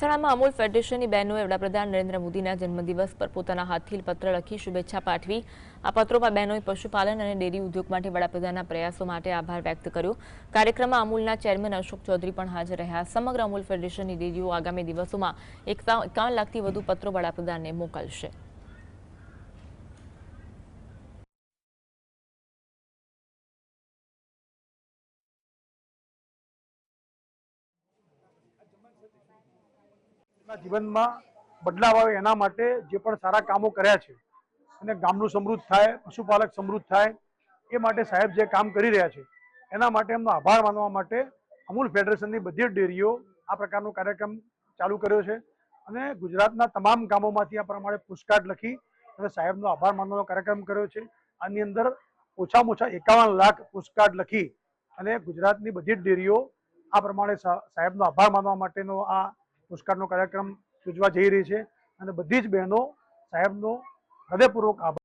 મહેસાણામાં અમૂલ ફેડરેશનની બહેનોએ વડાપ્રધાન નરેન્દ્ર મોદીના જન્મદિવસ પર પોતાના હાથથી પત્ર લખી શુભેચ્છા પાઠવી. આ પત્રોમાં બહેનોએ પશુપાલન અને ડેરી ઉદ્યોગ માટે વડાપ્રધાનના પ્રયાસો માટે આભાર વ્યક્ત કર્યો. કાર્યક્રમમાં અમૂલના ચેરમેન અશોક ચૌધરી પણ હાજર રહ્યા. સમગ્ર અમૂલ ફેડરેશનની ડેરીઓ આગામી દિવસોમાં એકાવન લાખથી વધુ પત્રો વડાપ્રધાનને મોકલશે. ના જીવનમાં બદલાવ આવે એના માટે જે પણ સારા કામો કર્યા છે, અને ગામનું સમૃદ્ધ થાય, પશુપાલક સમૃદ્ધ થાય, એ માટે સાહેબ જે કામ કરી રહ્યા છે, એના માટે એમનો આભાર માનવા માટે અમૂલ ફેડરેશનની બધી જ ડેરીઓ આ પ્રકારનો કાર્યક્રમ ચાલુ કર્યો છે, અને ગુજરાતના તમામ ગામોમાંથી આ પ્રમાણે પુસ્તકાર્ડ લખી અને સાહેબનો આભાર માનવાનો કાર્યક્રમ કર્યો છે, આની અંદર ઓછામાં ઓછા એકાવન લાખ પુસ્તકાર્ડ લખી અને ગુજરાતની બધી જ ડેરીઓ આ પ્રમાણે સાહેબનો આભાર માનવા માટેનો આ પુરસ્કારનો કાર્યક્રમ યોજવા જઈ રહી છે. અને બધી જ બહેનો સાહેબનો હૃદયપૂર્વક આભાર.